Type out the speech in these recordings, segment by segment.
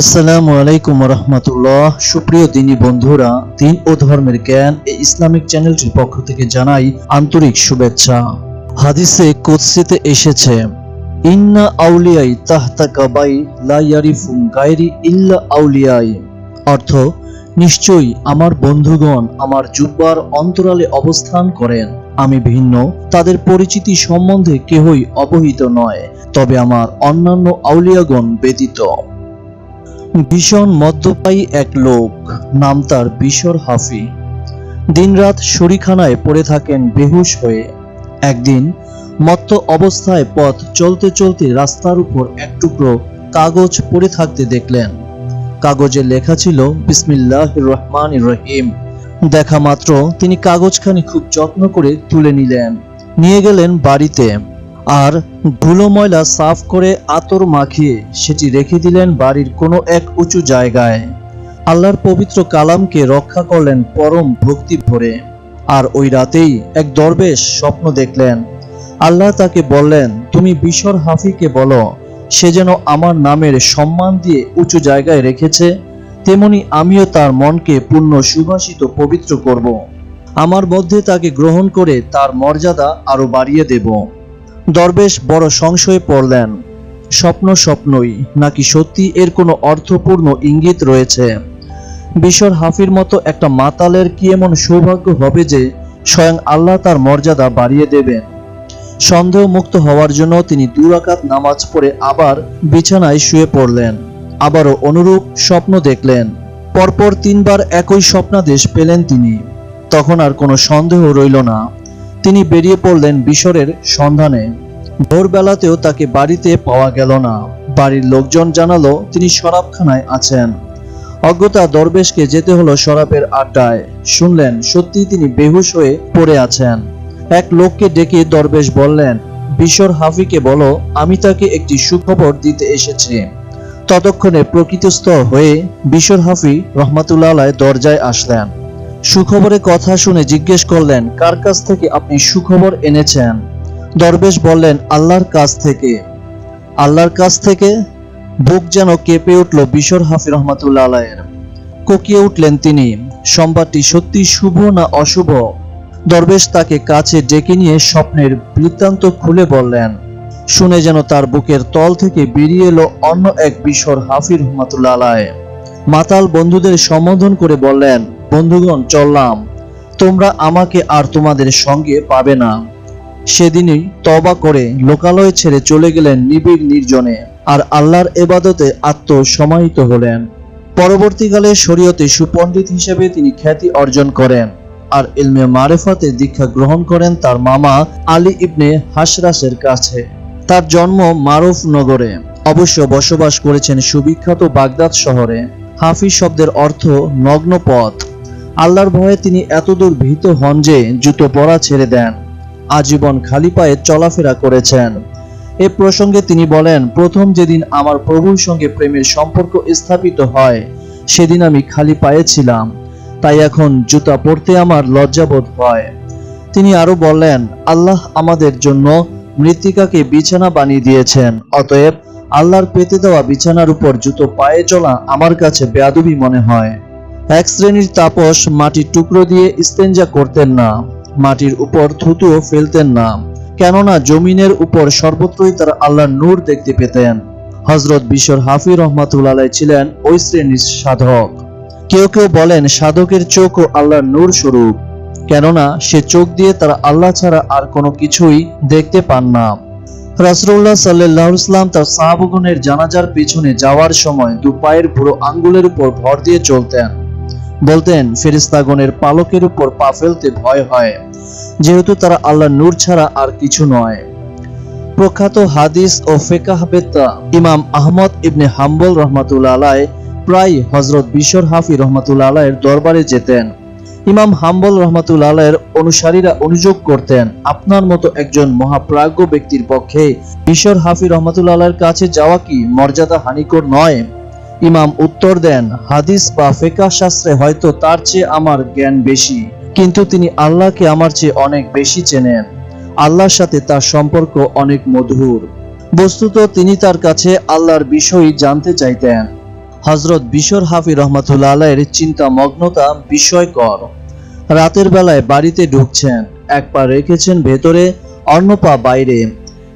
আসসালামু আলাইকুম রহমতুল্লাহ সুপ্রিয় দিনী বন্ধুরা, দিন ও ধর্মের জ্ঞান এই ইসলামিক চ্যানেলটির পক্ষ থেকে জানাই আন্তরিক শুভেচ্ছা। হাদিসে কুৎসিতে এসেছে, ইন্না আউলিয়াই তাহতা কাবাই লা ইয়ারিফুম গায়রি ইল্লা আউলিয়াই। অর্থ, নিশ্চয়ই আমার বন্ধুগণ আমার জুব্বার অন্তরালে অবস্থান করেন। আমি ভিন্ন, তাদের পরিচিতি সম্বন্ধে কেহই অবহিত নয়, তবে আমার অন্যান্য আউলিয়াগণ ব্যতীত। ভীষণ মদ্যপায়ী এক লোক, নাম তার বিশর হাফি। দিনরাত শরিখানায় পড়ে থাকেন বেহুশ হয়ে। একদিন মত্ত অবস্থায় পথ চলতে চলতে রাস্তার উপর এক টুকরো কাগজ পড়ে থাকতে দেখলেন। কাগজে লেখা ছিল বিসমিল্লাহ রহমান রহিম। দেখা মাত্র তিনি কাগজখানি খুব যত্ন করে তুলে নিলেন। নিয়ে গেলেন বাড়িতে। আর ধুলো ময়লা সাফ করে আতর মাখিয়ে সেটি রেখে দিলেন বাড়ির কোনো এক উঁচু জায়গায়। আল্লাহর পবিত্র কালামকে রক্ষা করলেন পরম ভক্তি ভরে। আর ওই রাতেই এক দরবেশ স্বপ্ন দেখলেন। আল্লাহ তাকে বললেন, তুমি বিশর হাফিকে বলো, সে যেন আমার নামের সম্মান দিয়ে উঁচু জায়গায় রেখেছে, তেমনি আমিও তার মনকে পূর্ণ সুভাষিত পবিত্র করব। আমার মধ্যে তাকে গ্রহণ করে তার মর্যাদা আরও বাড়িয়ে দেব। দরবেশ বড় সংশয়ে পড়লেন, স্বপ্ন স্বপ্নই, নাকি সত্যি এর কোনো অর্থপূর্ণ ইঙ্গিত রয়েছে? বিশর হাফির মতো একটা মাতালের কি এমন সৌভাগ্য হবে যে স্বয়ং আল্লাহ তার মর্যাদা বাড়িয়ে দেবেন? সন্দেহ মুক্ত হওয়ার জন্য তিনি দুরাকাত নামাজ পড়ে আবার বিছানায় শুয়ে পড়লেন। আবারও অনুরূপ স্বপ্ন দেখলেন। পরপর তিনবার একই স্বপ্নাদেশ পেলেন তিনি। তখন আর কোনো সন্দেহ রইল না। তিনি বেরিয়ে পড়লেন বিশরের সন্ধানে। ভোরবেলাতেও তাকে বাড়িতে পাওয়া গেল না। বাড়ির লোকজন জানালো, তিনি শরাবখানায় আছেন। অজ্ঞতা দরবেশকে যেতে হলো শরাবের আড্ডায়। শুনলেন সত্যি তিনি বেহুশ হয়ে পড়ে আছেন। এক লোককে ডেকে দরবেশ বললেন, বিশর হাফিকে বলো, আমি তাকে একটি সুখবর দিতে এসেছি। ততক্ষণে প্রকৃতস্থ হয়ে বিশর হাফি রহমাতুল্লাহ দরজায় আসলেন। সুখবরের কথা শুনে জিজ্ঞেস করলেন, কার কাছ থেকে আপনি সুখবর এনেছেন? দরবেশ বললেন, আল্লাহর কাছ থেকে। আল্লাহর কাছ থেকে? বুক যেন কেঁপে উঠল বিশর হাফি রহমাতুল্লাহ আলায়ের কোকিয়ে উঠলেন তিনি সংবাদটি সত্যি শুভ না অশুভ? দরবেশ তাকে কাছে ডেকে নিয়ে স্বপ্নের বৃত্তান্ত খুলে বললেন, শুনে যেন তার বুকের তল থেকে বেরিয়ে এলো অন্য এক বিশর হাফি রহমাতুল্লাহ আলায় মাতাল বন্ধুদের সম্বোধন করে বললেন বন্ধুগণ, চললাম। তোমরা আমাকে আর তোমাদের সঙ্গে পাবে না। সেদিনই তবা করে লোকালয় ছেড়ে চলে গেলেন নিবিড় নির্জনে আর আল্লাহর এবাদতে আত্মসমাহিত হলেন। পরবর্তীকালে শরীয়তে সুপণ্ডিত হিসেবে তিনি খ্যাতি অর্জন করেন আর ইলমে মারেফাতে দীক্ষা গ্রহণ করেন তার মামা আলী ইবনে হাসরাসের কাছে। তার জন্ম মারুফ নগরে। অবশ্য বসবাস করেছেন সুবিখ্যাত বাগদাদ শহরে। হাফিজ শব্দের অর্থ নগ্ন পথ আল্লাহর ভয়ে তিনি এতদূর ভীত হন যে জুতো পরা ছেড়ে দেন, আজীবন খালি পায়ে চলাফেরা করেছেন। এ প্রসঙ্গে তিনি বলেন, প্রথম যেদিন আমার প্রভুর সঙ্গে প্রেমের সম্পর্ক স্থাপিত হয়, সেদিন আমি খালি পায়ে ছিলাম। তাই এখন জুতা পরতে আমার লজ্জাবোধ হয়। তিনি আরও বললেন, আল্লাহ আমাদের জন্য মৃত্তিকাকে বিছানা বানিয়ে দিয়েছেন, অতএব আল্লাহর পেতে দেওয়া বিছানার উপর জুতো পায়ে চলা আমার কাছে বেয়াদবি মনে হয়। এক শ্রেণির তাপস মাটির টুকরো দিয়ে ইস্তেঞ্জা করতেন না। মাটির উপর থুতুও ফেলতেন না। কেননা জমিনের উপর সর্বত্রই তারা আল্লাহর নূর দেখতে পেতেন। হজরত বিশ্বর হাফি রহমাতুল্লাহ ছিলেন ওই শ্রেণির সাধক। কেউ কেউ বলেন সাধকের চোখও আল্লাহর নূর স্বরূপ। কেননা সে চোখ দিয়ে তারা আল্লাহ ছাড়া আর কোনো কিছুই দেখতে পান না। রাসরুল্লাহ সাল্লাহ ইসলাম তার সাহাবগণের জানাজার পেছনে যাওয়ার সময় দু পায়ের বুড়ো আঙ্গুলের উপর ভর দিয়ে চলতেন। বলতেন ফেরিস্তাগণের পালকের উপর পা ফেলতে ভয় হয়, যেহেতু তারা আল্লাহ নূর ছাড়া আর কিছু নয়। প্রখ্যাত হাদিস ও ফেকাহবেত্তা ইমাম আহমদ ইবনে হাম্বল রহমাতুল্লাহ আলাই প্রায় হজরত বিশর হাফি রহমাতুল্লাহ আলাইয়ের দরবারে যেতেন। ইমাম হাম্বল রহমাতুল্লাহ আলাইয়ের অনুসারীরা অনুযোগ করতেন, আপনার মতো একজন মহাপ্রাজ্ঞ ব্যক্তির পক্ষে বিশর হাফি রহমাতুল্লাহ আলাইয়ের কাছে যাওয়া কি মর্যাদা হানিকর নয়? ইমাম উত্তর দেন, হাদিস বা ফেকা শাস্ত্রে হয়তো তার চেয়ে আমার জ্ঞান বেশি, কিন্তু তিনি আল্লাহকে আমার চেয়ে অনেক বেশি চেনেন। আল্লাহর সাথে তার সম্পর্ক অনেক মধুর। বস্তুত তিনি তার কাছে আল্লাহর বিষয় জানতে চাইতেন। হজরত বিশর হাফি রহমাতুল্লাহ আলাইয়ের চিন্তা মগ্নতা বিস্ময়কর রাতের বেলায় বাড়িতে ঢুকছেন, এক পা রেখেছেন ভেতরে, অন্য পা বাইরে।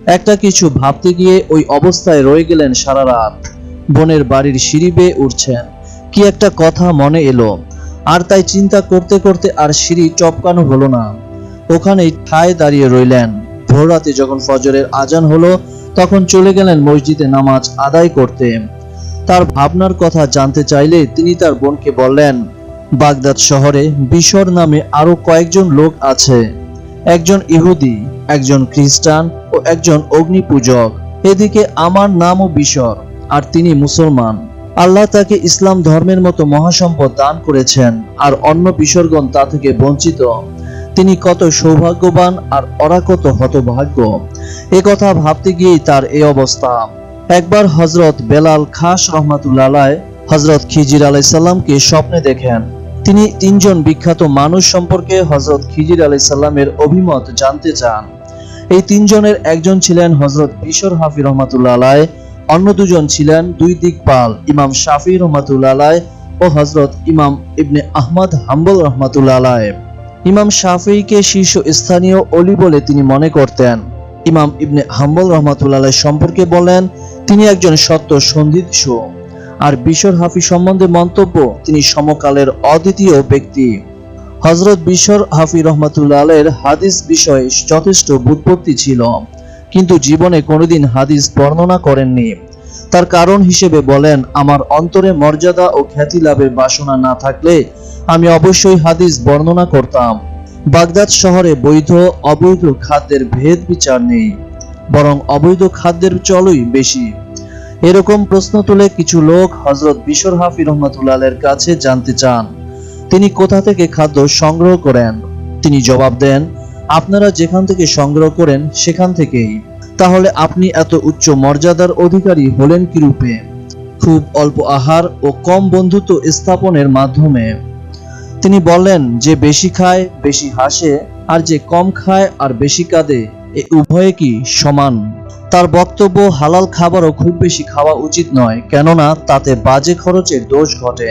একটা কিছু ভাবতে গিয়ে ওই অবস্থায় রয়ে গেলেন সারা রাত। বোনের বাড়ির সিঁড়ি বেয়ে উঠছেন। কি একটা কথা মনে এলো। আর তাই চিন্তা করতে করতে আর সিঁড়ি টপকানো হলো না। ওখানেই ঠায় দাঁড়িয়ে রইলেন। ভোর রাতে যখন ফজরের আজান হলো, তখন চলে গেলেন মসজিদে নামাজ আদায় করতে। তার ভাবনার কথা জানতে চাইলে তিনি তার বোনকে বললেন, বাগদাদ শহরে বিশর নামে আরও কয়েকজন লোক আছে। একজন ইহুদি, একজন খ্রিস্টান ও একজন অগ্নিপূজক। এদিকে আমার নামও বিশর। আর তিনি মুসলমান। আল্লাহ তাকে ইসলাম ধর্মের মতো মহাসম্পদ দান করেছেন, আর অন্য বিসর্গণ তা থেকে বঞ্চিত। তিনি কত সৌভাগ্যবান আর ওরা কত হতভাগ্য। এ কথা ভাবতে গিয়েই তার এই অবস্থা। একবার হজরত বেলাল খাস রহমাতুল্লাহ হজরত খিজির আলাইসাল্লামকে স্বপ্নে দেখেন। তিনি তিনজন বিখ্যাত মানুষ সম্পর্কে হজরত খিজির আলাইসাল্লামের অভিমত জানতে চান। এই তিনজনের একজন ছিলেন হজরত বিশর হাফি রহমাতুল্লাহ আলাই অন্য দুজন ছিলেন, দুই দিকপাল ইমাম শাফি রহমাতুল্লাহ ও হজরত ইমাম ইবনে আহমদ হাম্বল রহমাতুল্লাহ ইমাম শাফিকে শীর্ষ স্থানীয় অলি বলে তিনি মনে করতেন। ইমাম ইবনে হাম্বল রহমাতুল্লাহ সম্পর্কে বলেন, তিনি একজন সত্য সন্ধিৎস। আর বিশর হাফি সম্বন্ধে মন্তব্য, তিনি সমকালের অদ্বিতীয় ব্যক্তি। হজরত বিশর হাফি রহমাতুল্লাহ হাদিস বিষয়ে যথেষ্ট বুৎপত্তি ছিল। কিন্তু জীবনে কোনোদিন হাদিস বর্ণনা করেননি। তার কারণ হিসেবে বলেন, আমার অন্তরে মর্যাদা ও খ্যাতি লাভের বাসনা না থাকলে আমি অবশ্যই হাদিস বর্ণনা করতাম। বাগদাদ শহরে বৈধ অবৈধ খাদ্যের ভেদ বিচার নেই, বরং অবৈধ খাদ্যের চলই বেশি। এরকম প্রশ্ন তুলে কিছু লোক হজরত বিশর হাফি রহমাতুল্লাহের কাছে জানতে চান। তিনি কোথা থেকে খাদ্য সংগ্রহ করেন? তিনি জবাব দেন আপনারা যেখান থেকে সংগ্রহ করেন সেখান থেকেই। তাহলে আপনি এত উচ্চ মর্যাদার অধিকারী হলেন কি রূপে খুব অল্প আহার ও কম বন্ধুত্ব স্থাপনের মাধ্যমে। তিনি বললেন, যে বেশি খায়, বেশি হাসে, আর যে কম খায় আর বেশি কাঁদে, এ উভয়ে কি সমান? তার বক্তব্য, হালাল খাবারও খুব বেশি খাওয়া উচিত নয়, কেননা তাতে বাজে খরচের দোষ ঘটে।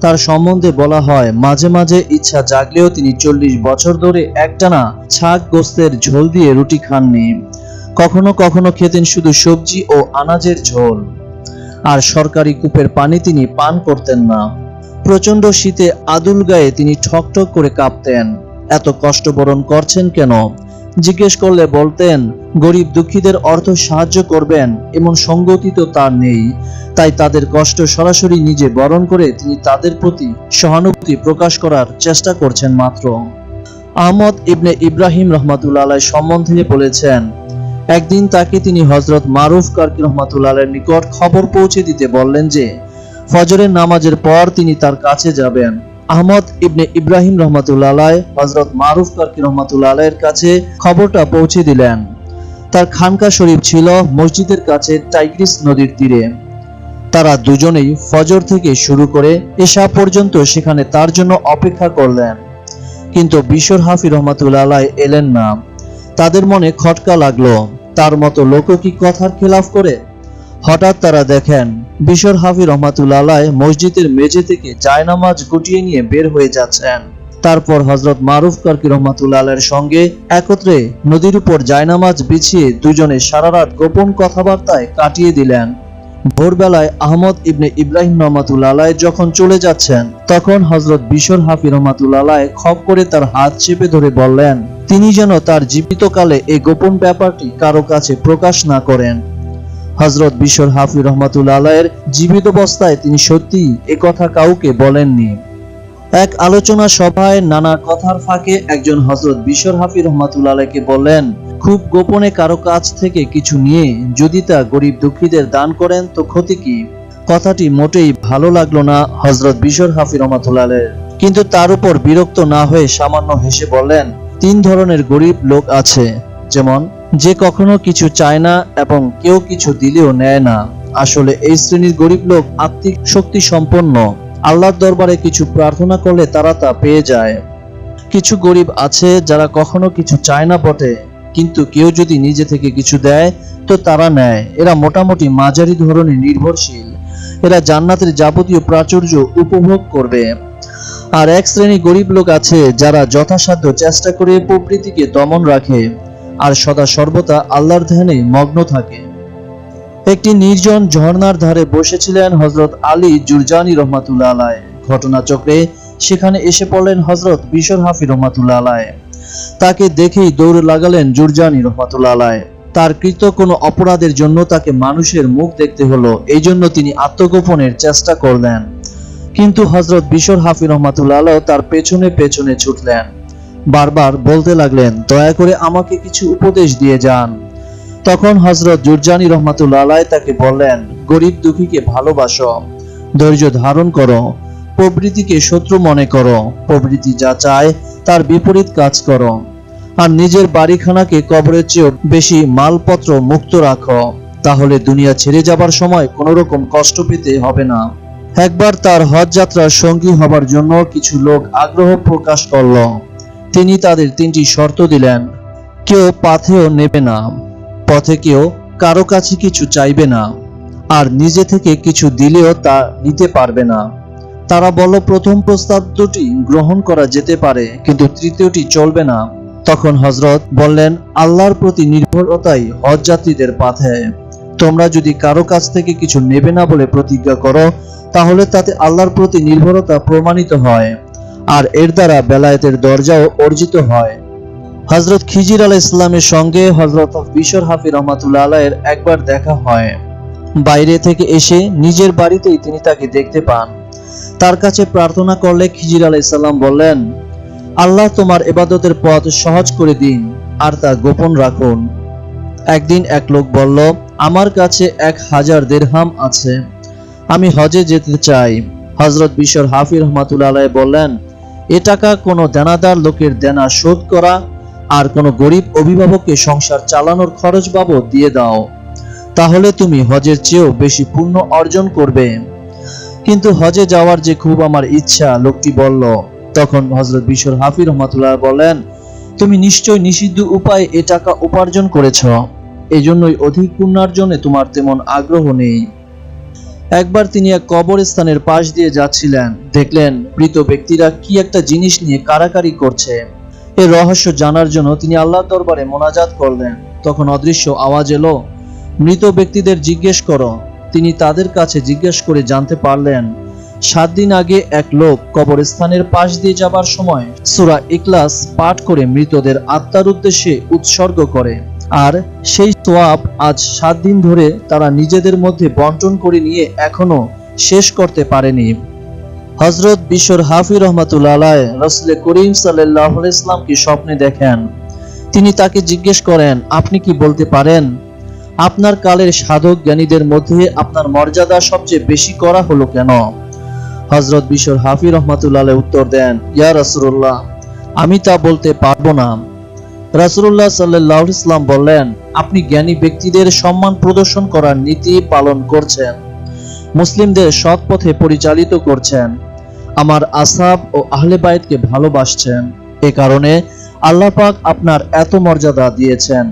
তার সম্বন্ধে বলা হয়, মাঝে মাঝে ইচ্ছা জাগলেও তিনি চল্লিশ বছর ধরে একটানা ছাগ গোস্তের ঝোল দিয়ে রুটি খাননি। কখনো কখনো খেতেন শুধু সবজি ও আনাজের ঝোল। আর সরকারি কূপের পানি তিনি পান করতেন না। প্রচণ্ড শীতে আদুল গায়ে তিনি ঠকঠক করে কাঁপতেন। এত কষ্ট বরণ করছেন কেন? জিজ্ঞেস করলে বলতেন, গরিব দুঃখীদের অর্থ সাহায্য করবেন, এমন সঙ্গতি তো তার নেই। তাই তাদের কষ্ট সরাসরি নিজে বরণ করে তিনি তাদের প্রতি সহানুভূতি প্রকাশ করার চেষ্টা করছেন মাত্র। আহমদ ইবনে ইব্রাহিম রহমাতুল্লাহ সম্বন্ধে বলেছেন, একদিন তাকে তিনি হজরত মারুফ কার্কি রহমাতুল্লাহ নিকট খবর পৌঁছে দিতে বললেন যে, ফজরের নামাজের পর তিনি তার কাছে যাবেন। আহমদ ইবনে ইব্রাহিম রহমাতুল্লাহ আলাই হজরত মারুফ কার্কি রহমাতুল্লাহ আলাইয়ের কাছে খবরটা পৌঁছে দিলেন। তার খানকা শরীফ ছিল মসজিদের কাছে টাইগ্রিস নদীর তীরে। তারা দুজনেই ফজর থেকে শুরু করে এশা পর্যন্ত সেখানে তার জন্য অপেক্ষা করলেন। কিন্তু বিশ্বর হাফি রহমাতুল্লাহ এলেন না। তাদের মনে খটকা লাগল। তার মতো লোক কি কথার খেলাফ করে? হঠাৎ তারা দেখেন, বিশর হাফি রহমাতুল্লাহ মসজিদের মেঝে থেকে জায়নামাজ গুটিয়ে নিয়ে বের হয়ে যাচ্ছেন। তারপর হজরত মারুফ কার্কি রহমাতুল্লাহ আলাইয়ের সঙ্গে একত্রে নদীর উপর জায়নামাজ বিছিয়ে দুজনে সারা রাত গোপন কথাবার্তায় কাটিয়ে দিলেন। ভোরবেলায় আহমদ ইবনে ইব্রাহিম রহমাতুল্লাহ আলাই যখন চলে যাচ্ছেন, তখন হজরত বিশর হাফি রহমাতুল্লাহ আলাই খপ করে তার হাত চেপে ধরে বললেন, তিনি যেন তার জীবিতকালে এই গোপন ব্যাপারটি কারও কাছে প্রকাশ না করেন। হজরত বিশর হাফি রহমাতুল্লাহ আলাইয়ের জীবিত অবস্থায় তিনি সত্যি কথা কাউকে বলেননি এক আলোচনা সভায় নানা কথার ফাঁকে একজন হজরত বিশর হাফি রহমাতুল্লাহ আলাইকে বললেন, খুব গোপনে কারও কাছ থেকে কিছু নিয়ে যদি তা গরিব দুঃখীদের দান করেন তো ক্ষতি কি কথাটি মোটেই ভালো লাগল না হজরত বিশ্বর হাফি রহমাতুল্লাহ আলাইয়ের। কিন্তু তার উপর বিরক্ত না হয়ে সামান্য হেসে বললেন, তিন ধরনের গরিব লোক আছে, যেমন যে কখনো কিছু চায় না এবং কেউ কিছু দিলেও নেয় না। আসলে এই শ্রেণির গরিব লোক আত্মিক শক্তি সম্পন্ন। আল্লাহর দরবারে কিছু প্রার্থনা করলে তারা তা পেয়ে যায়। কিছু গরিব আছে যারা কখনো কিছু চায় না বটে, কিন্তু কেউ যদি নিজে থেকে কিছু দেয়, তো তারা নেয়। এরা মোটামুটি মাঝারি ধরনের নির্ভরশীল। এরা জান্নাতের যাবতীয় প্রাচুর্য উপভোগ করবে। আর এক শ্রেণি গরিব লোক আছে যারা যথাসাধ্য চেষ্টা করে প্রবৃত্তিকে দমন রাখে। আর সদা সর্বদা আল্লাহর ধ্যানে মগ্ন থাকে। একটি নির্জন ঝর্ণার ধারে বসেছিলেন হজরত আলী জুরজানি রহমাতুল্লাহ আলায় ঘটনাচক্রে সেখানে এসে পড়লেন হজরত বিশর হাফি রহমাতুল্লাহ আলায় তাকে দেখেই দৌড় লাগালেন জুরজানি রহমাতুল্লাহ আলায় তার কৃত কোনো অপরাধের জন্য তাকে মানুষের মুখ দেখতে হলো এই জন্য তিনি আত্মগোপনের চেষ্টা করলেন। কিন্তু হজরত বিশর হাফি রহমাতুল্লাহ আলাহ তার পেছনে পেছনে ছুটলেন। বারবার বলতে লাগলেন, দয়া করে আমাকে কিছু উপদেশ দিয়ে যান। তখন হজরত জুরজানি রহমাতুল্লাহ তাকে বললেন, গরিব দুঃখীকে ভালোবাসো, ধৈর্য ধারণ করো, প্রবৃত্তিকে শত্রু মনে করো, প্রবৃত্তি যা চায় তার বিপরীত কাজ করো, আর নিজের বাড়িখানাকে কবরের চেয়েও বেশি মালপত্র মুক্ত রাখো, তাহলে দুনিয়া ছেড়ে যাবার সময় কোনো রকম কষ্ট পেতে হবে না। একবার তার হজ যাত্রার সঙ্গী হবার জন্য কিছু লোক আগ্রহ প্রকাশ করল। তিনি তাদের তিনটি শর্ত দিলেন। কেউ পাথেও নেবে না, পথে কেউ কারও কাছে কিছু চাইবে না, আর নিজে থেকে কিছু দিলেও তা নিতে পারবে না। তারা বলল, প্রথম প্রস্তাব দুটি গ্রহণ করা যেতে পারে, কিন্তু তৃতীয়টি চলবে না। তখন হজরত বললেন, আল্লাহর প্রতি নির্ভরতাই হজ যাত্রীদের পাথে। তোমরা যদি কারও কাছ থেকে কিছু নেবে না বলে প্রতিজ্ঞা করো, তাহলে তাতে আল্লাহর প্রতি নির্ভরতা প্রমাণিত হয়। আর এর দ্বারা বেলায়েতের দরজাও অর্জিত হয়। হজরত খিজির আলাহ ইসলামের সঙ্গে হজরত বিশর হাফি রহমাতুল্লাহ আলাহের একবার দেখা হয়। বাইরে থেকে এসে নিজের বাড়িতেই তিনি তাকে দেখতে পান। তার কাছে প্রার্থনা করলে খিজির আলাহ ইসলাম বললেন, আল্লাহ তোমার এবাদতের পথ সহজ করে দিন আর তা গোপন রাখুন। একদিন এক লোক বলল, আমার কাছে এক হাজার দেড়হাম আছে। আমি হজে যেতে চাই। হজরত বিশর হাফি রহমাতুল্লাহ আলাহ বললেন এ টাকা কোনো দেনাদার লোকের দেনা শোধ করা আর কোনো গরিব অভিভাবককে সংসার চালানোর খরচ বাবদ দিয়ে দাও। তাহলে তুমি হজের চেয়েও বেশি পুণ্য অর্জন করবে। কিন্তু হজে যাওয়ার যে খুব আমার ইচ্ছা, লোকটি বলল, তখন হজরত বিশ্বর হাফি রহমাতুল্লাহ বলেন তুমি নিশ্চয় নিষিদ্ধ উপায়ে এ টাকা উপার্জন করেছ। এজন্যই অধিক পুণ্যার্জনে তোমার তেমন আগ্রহ নেই। একবার তিনি এক কবরস্থানের পাশ দিয়ে যাচ্ছিলেন। দেখলেন মৃত ব্যক্তিরা কি একটা জিনিস নিয়ে কারাকারি করছে। এর রহস্য জানার জন্য তিনি আল্লাহর দরবারে মোনাজাত করলেন। তখন অদৃশ্য আওয়াজ এলো, মৃত ব্যক্তিদের জিজ্ঞেস করো। তিনি তাদের কাছে জিজ্ঞেস করে জানতে পারলেন, সাত দিন আগে এক লোক কবরস্থানের পাশ দিয়ে যাবার সময় সুরা ইকলাস পাঠ করে মৃতদের আত্মার উদ্দেশ্যে উৎসর্গ করে। আর সেই সোয়াব আজ সাত দিন ধরে তারা নিজেদের মধ্যে বন্টন করে নিয়ে এখনও শেষ করতে পারেনি। হজরত বিশ্বর হাফি রহমাতুল্লাহ আলায় রসুল করিম সাল্লাহ ইসলামকে স্বপ্নে দেখেন। তিনি তাকে জিজ্ঞেস করেন, আপনি কি বলতে পারেন, আপনার কালের সাধক জ্ঞানীদের মধ্যে আপনার মর্যাদা সবচেয়ে বেশি করা হলো কেন? হজরত বিশ্বর হাফি রহমাতুল্লাহ উত্তর দেন, ইয়া রাসূলুল্লাহ, আমি তা বলতে পারব না। রাসূলুল্লাহ সাল্লাহ ইসলাম বললেন, আপনি জ্ঞানী ব্যক্তিদের সম্মান প্রদর্শন করার নীতি পালন করছেন, মুসলিমদের সৎ পথে পরিচালিত করছেন, আমার আসাব ও আহলে ভালোবাসছেন। এ কারণে আল্লাহ পাক আপনার এত মর্যাদা দিয়েছেন।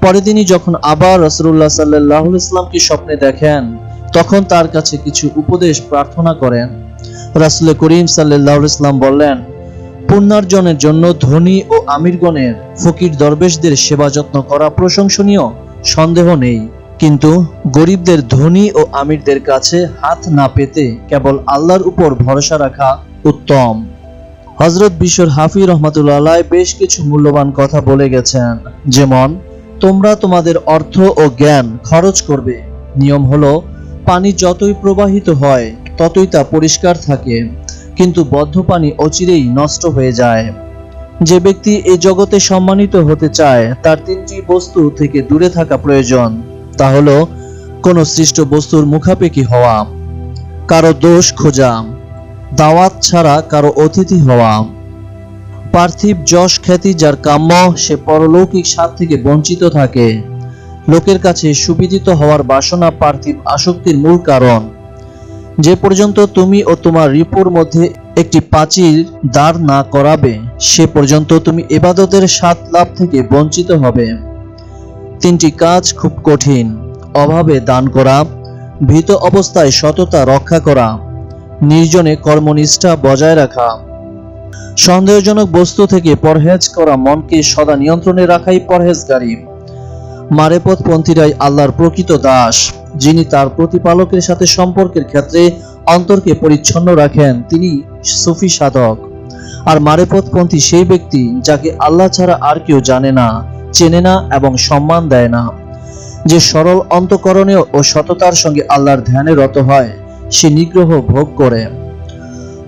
পরে তিনি যখন আবার রসুল্লাহ সাল্লাহ ইসলামকে স্বপ্নে দেখেন, তখন তার কাছে কিছু উপদেশ প্রার্থনা করেন। রাসুল করিম সাল্লাহ ইসলাম বললেন পুণ্যার্জনের জন্য ধনী ও আমিরগণের ফকির দরবেশদের সেবা যত্ন করা প্রশংসনীয়, সন্দেহ নেই। কিন্তু গরিবদের ধনী ও আমিরদের কাছে হাত না পেতে কেবল আল্লাহর উপর ভরসা রাখা উত্তম। হজরত বিশ্বর হাফি রহমাতুল্লাহ বেশ কিছু মূল্যবান কথা বলে গেছেন, যেমন, তোমরা তোমাদের অর্থ ও জ্ঞান খরচ করবে। নিয়ম হলো, পানি যতই প্রবাহিত হয়, ততই তা পরিষ্কার থাকে। কিন্তু বদ্ধ পানি অচিরেই নষ্ট হয়ে যায়। যে ব্যক্তি এই জগতে সম্মানিত হতে চায়, তার তিনটি বস্তু থেকে দূরে থাকা প্রয়োজন। তা হলো, কোনো সৃষ্ট বস্তুর মুখাপেক্ষি হওয়া, কারও দোষ খোঁজা, দাওয়াত ছাড়া কারও অতিথি হওয়া, পার্থিব যশ খ্যাতি যার কাম্য, সে পরলৌকিক স্বাদ থেকে বঞ্চিত থাকে। লোকের কাছে সুবিদিত হওয়ার বাসনা পার্থিব আসক্তির মূল কারণ। যে পর্যন্ত তুমি ও তোমার রিপুর মধ্যে একটি পাচির দাঁড় না করাবে, সে পর্যন্ত তুমি এবাদতের স্বাদ লাভ থেকে বঞ্চিত হবে। তিনটি কাজ খুব কঠিন। অভাবে দান করা, ভীত অবস্থায় সততা রক্ষা করা, নির্জনে কর্মনিষ্ঠা বজায় রাখা। সন্দেহজনক বস্তু থেকে পরহেজ করা মনকে সদা নিয়ন্ত্রণে রাখাই পরহেজগারী। মারেপথপন্থীরাই আল্লাহর প্রকৃত দাস, যিনি তার প্রতিপালকের সাথে সম্পর্কের ক্ষেত্রে অন্তরকে পরিচ্ছন্ন রাখেন, তিনি সুফি সাধক। আর মারেপথপন্থী সেই ব্যক্তি যাকে আল্লাহ ছাড়া আর কেউ জানে না, চেনে না এবং সম্মান দেয় না। যে সরল অন্তকরণীয় ও সততার সঙ্গে আল্লাহর ধ্যানে রত হয়, সে নিগ্রহ ভোগ করে।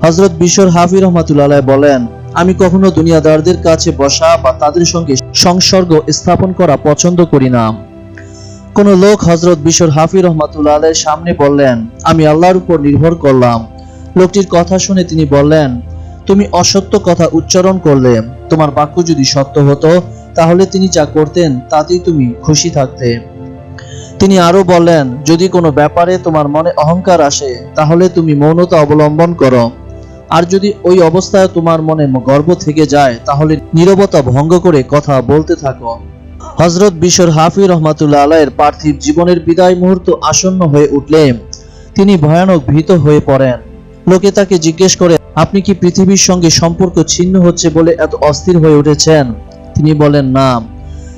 হজরত বিশ্বর হাফি রহমাতুল্লাহ বলেন, আমি কখনো দুনিয়াদারদের কাছে বসা বা তাদের সঙ্গে সংসর্গ স্থাপন করা পছন্দ করি না। কোন লোক হজরত বিশ্বর হাফি রহমাতুল্লাহ সামনে বললেন, আমি আল্লাহর উপর নির্ভর করলাম। লোকটির কথা শুনে তিনি বললেন, তুমি অসত্য কথা উচ্চারণ করলে, তোমার বাক্য যদি সত্য হতো, তাহলে তিনি যা করতেন, তাতেই তুমি খুশি থাকতে। তিনি আরও বললেন, যদি কোনো ব্যাপারে তোমার মনে অহংকার আসে, তাহলে তুমি মৌনতা অবলম্বন করো। আর যদি ওই অবস্থায় তোমার মনে গর্ব থেকে যায়, তাহলে নীরবতা ভঙ্গ করে কথা বলতে থাকো। হজরত বিশ্বর হাফি রহমাতুল্লাহ আলাইয়ের পার্থিব জীবনের বিদায় মুহূর্ত আসন্ন হয়ে উঠলে তিনি ভয়ানক ভীত হয়ে পড়েন। লোকে তাকে জিজ্ঞেস করে, আপনি কি পৃথিবীর সঙ্গে সম্পর্ক ছিন্ন হচ্ছে বলে এত অস্থির হয়ে উঠেছেন? তিনি বলেন, না।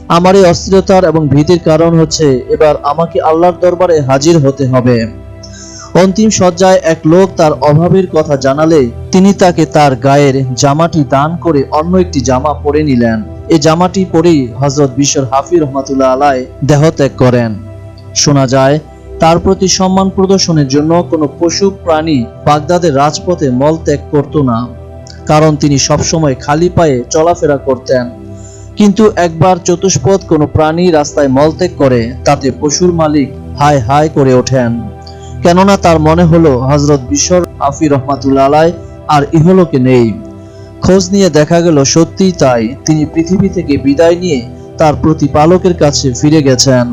আমার এই অস্থিরতার এবং ভীতির কারণ হচ্ছে, এবার আমাকে আল্লাহর দরবারে হাজির হতে হবে। অন্তিম সজ্জায় এক লোক তার অভাবের কথা জানালে তিনি তাকে তার গায়ের জামাটি দান করে অন্য একটি জামা পরে নিলেন। এই জামাটি পরেই হজরত বিশ্বর হাফি রহমাতুল্লাহ আলাই দেহত্যাগ করেন। শোনা যায়, তার প্রতি সম্মান প্রদর্শনের জন্য কোনো পশু প্রাণী বাগদাদের রাজপথে মল ত্যাগ করত না, কারণ তিনি সবসময় খালি পায়ে চলাফেরা করতেন। কিন্তু একবার চতুষ্পদ কোনো প্রাণী রাস্তায় মলত্যাগ করে, তাতে পশুর মালিক হায় হায় করে ওঠেন। কেননা তার মনে হলো হজরত বিশ্বর আফি রহমাতুল্লা আলাই আর ইহলোকে নেই। খোঁজ নিয়ে দেখা গেল সত্যিই তাই তিনি পৃথিবী থেকে বিদায় নিয়ে তার প্রতিপালকের কাছে ফিরে গেছেন।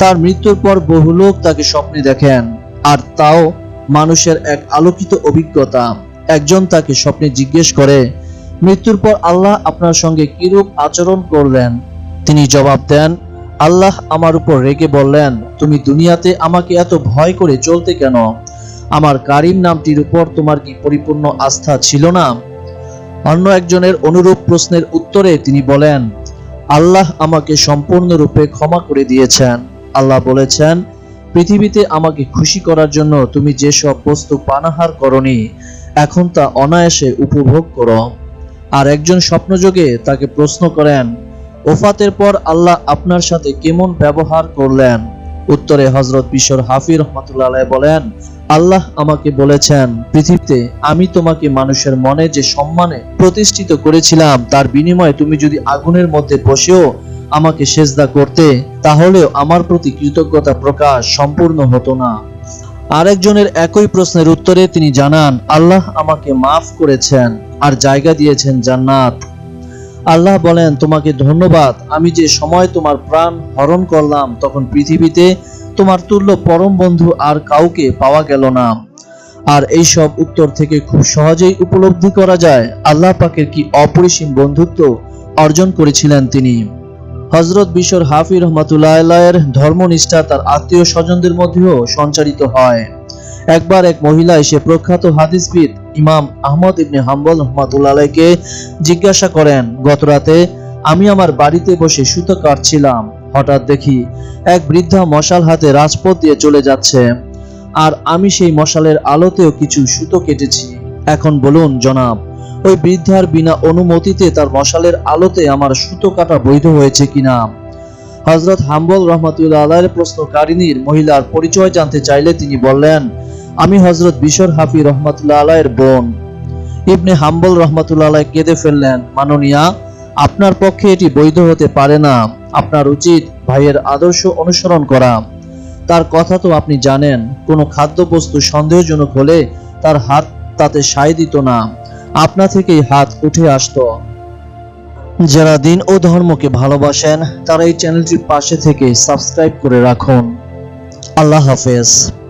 তার মৃত্যুর পর বহু লোক তাকে স্বপ্নে দেখেন, আর তাও মানুষের এক আলোকিত অভিজ্ঞতা। একজন তাকে স্বপ্নে জিজ্ঞেস করে, মৃত্যুর পর আল্লাহ আপনার সঙ্গে কিরূপ আচরণ করলেন? তিনি জবাব দেন আল্লাহ আমার উপর রেগে বললেন, তুমি দুনিয়াতে আমাকে এত ভয় করে চলতে কেন? আমার কারিম নামটির উপর তোমার কি পরিপূর্ণ আস্থা ছিল না? অন্য একজনের অনুরূপ প্রশ্নের উত্তরে তিনি বলেন, আল্লাহ আমাকে সম্পূর্ণরূপে ক্ষমা করে দিয়েছেন। আল্লাহ বলেছেন, পৃথিবীতে আমাকে খুশি করার জন্য তুমি যেসব বস্তু পানাহার করনি, এখন তা অনায়াসে উপভোগ করো। আর একজন স্বপ্নযোগে তাকে প্রশ্ন করেন ওফাতের পর আল্লাহ আপনার সাথে কেমন ব্যবহার করলেন? উত্তরে হজরত বিশ্বর হাফি রহমতুল্লাহ বলেন, আল্লাহ আমাকে বলেছেন, পৃথিবীতে আমি তোমাকে মানুষের মনে যে সম্মানে প্রতিষ্ঠিত করেছিলাম, তার বিনিময়ে তুমি যদি আগুনের মধ্যে বসেও আমাকে সেজদা করতে, তাহলেও আমার প্রতি কৃতজ্ঞতা প্রকাশ সম্পূর্ণ হতো না। আরেকজনের একই প্রশ্নের উত্তরে তিনি জানান, আল্লাহ আমাকে মাফ করেছেন আর জায়গা দিয়েছেন জান্নাত। আল্লাহ বলেন, তোমাকে ধন্যবাদ। আমি যে সময় তোমার প্রাণ হরণ করলাম, তখন পৃথিবীতে তোমার তুল্য পরম বন্ধু আর কাউকে পাওয়া গেল না। আর এই সব উত্তর থেকে খুব সহজেই উপলব্ধি করা যায়। আল্লাহ পাকের কি অপরিসীম বন্ধুত্ব অর্জন করেছিলেন তিনি? হজরত বিশ্বর হাফি রহমাতুল্লাহের ধর্মনিষ্ঠা তার আত্মীয় স্বজনদের মধ্যেও সঞ্চারিত হয়। একবার এক মহিলা এসে প্রখ্যাত হাদিসবিদ ইমাম আহমদ ইবনে হাম্বল রহমাতুল্লাহকে জিজ্ঞাসা করেন, গতরাতে আমি আমার বাড়িতে বসে সুতো কাটছিলাম। হঠাৎ দেখি এক বৃদ্ধা মশাল হাতে রাজপথ দিয়ে চলে যাচ্ছে। আর আমি সেই মশালের আলোতেও কিছু সুতো কেটেছি। এখন বলুন, জনাব, ওই বৃদ্ধার বিনা অনুমতিতে তার মশালের আলোতে আমার সুতো কাটা বৈধ হয়েছে কিনা? হজরত হাম্বল রহমাতুল্লাহ আল্লাহের প্রশ্নকারিনীর মহিলার পরিচয় জানতে চাইলে তিনি বললেন, আমি হজরত বিশর হাফি রহমাতুল্লাহ আলাইয়ের বোন। ইবনে হাম্বল রহমাতুল্লাহ আলাই কেঁদে ফেললেন, মাননীয়া, আপনার পক্ষে এটি বৈধ হতে পারে না। আপনার উচিত ভাইয়ের আদর্শ অনুসরণ করা। তার কথা তো আপনি জানেন, কোনো খাদ্যবস্তু সন্দেহজনক হলে তার হাত তাতে সায় দিত না। আপনা থেকেই হাত উঠে আসতো। যারা দিন ও ধর্মকে ভালোবাসেন, তারা এই চ্যানেলটির পাশে থেকে সাবস্ক্রাইব করে রাখুন। আল্লাহ হাফেজ।